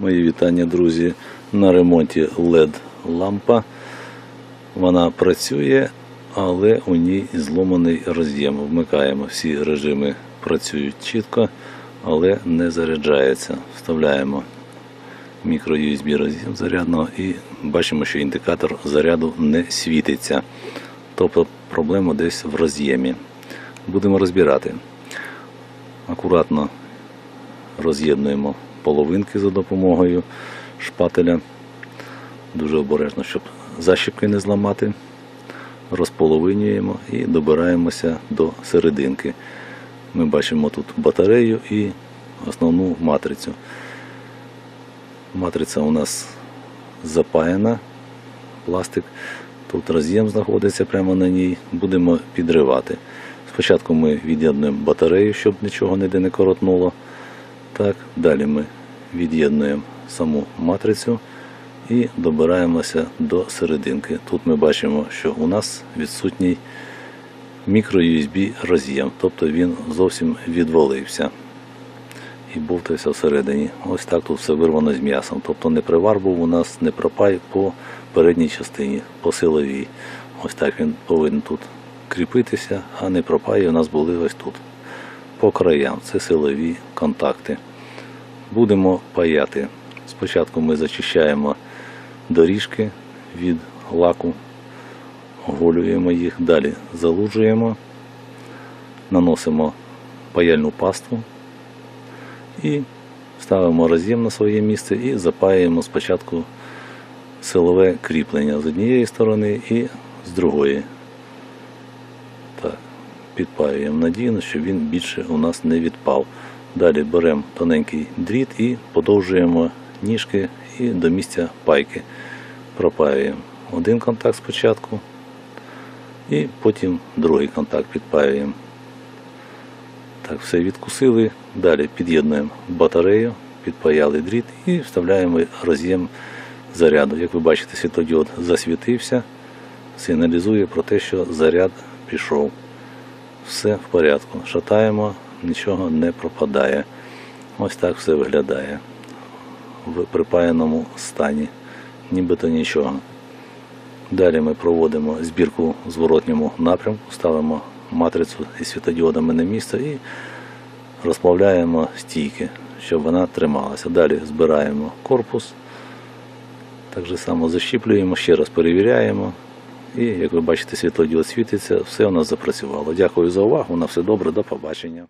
Мої вітання, друзі. На ремонті LED лампа. Вона працює, але у ній зломаний роз'єм. Вмикаємо всі режими, працюють чітко, але не заряджається. Вставляємо мікро USB роз'єм зарядного і бачимо, що індикатор заряду не світиться. Тобто проблема десь в роз'ємі. Будемо розбирати. Акуратно роз'єднуємо половинки за допомогою шпателя. Дуже обережно, щоб защіпки не зламати. Розполовинюємо і добираємося до серединки. Ми бачимо тут батарею і основну матрицю. Матриця у нас запаяна, пластик. Тут роз'єм знаходиться прямо на ній. Будемо підривати. Спочатку ми від'єднуємо батарею, щоб нічого ніде не коротнуло. Так, далі ми від'єднуємо саму матрицю і добираємося до серединки. Тут ми бачимо, що у нас відсутній мікро-USB роз'єм, тобто він зовсім відвалився і бовтався всередині. Ось так тут все вирвано з м'ясом. Тобто не привар був у нас, не пропай по передній частині, по силовій. Ось так він повинен тут кріпитися, а не пропаї у нас були ось тут. По краям. Це силові контакти. Будемо паяти. Спочатку ми зачищаємо доріжки від лаку, оголюємо їх, далі залуджуємо, наносимо паяльну пасту і ставимо роз'єм на своє місце і запаюємо спочатку силове кріплення з однієї сторони і з другої. Так, підпаюємо надійно, щоб він більше у нас не відпав. Далі беремо тоненький дріт і подовжуємо ніжки і до місця пайки пропаюємо. Один контакт спочатку і потім другий контакт підпаюємо. Так, все відкусили. Далі під'єднуємо батарею, підпаяли дріт і вставляємо роз'єм заряду. Як ви бачите, світлодіод засвітився, сигналізує про те, що заряд пішов. Все в порядку. Шатаємо, нічого не пропадає. Ось так все виглядає в припаяному стані, нібито нічого. Далі ми проводимо збірку в зворотньому напрямку, ставимо матрицю із світодіодами на місце і розплавляємо стійки, щоб вона трималася. Далі збираємо корпус, так же само защіплюємо, ще раз перевіряємо. І, як ви бачите, світлодіод світиться, все у нас запрацювало. Дякую за увагу. На все добре, до побачення.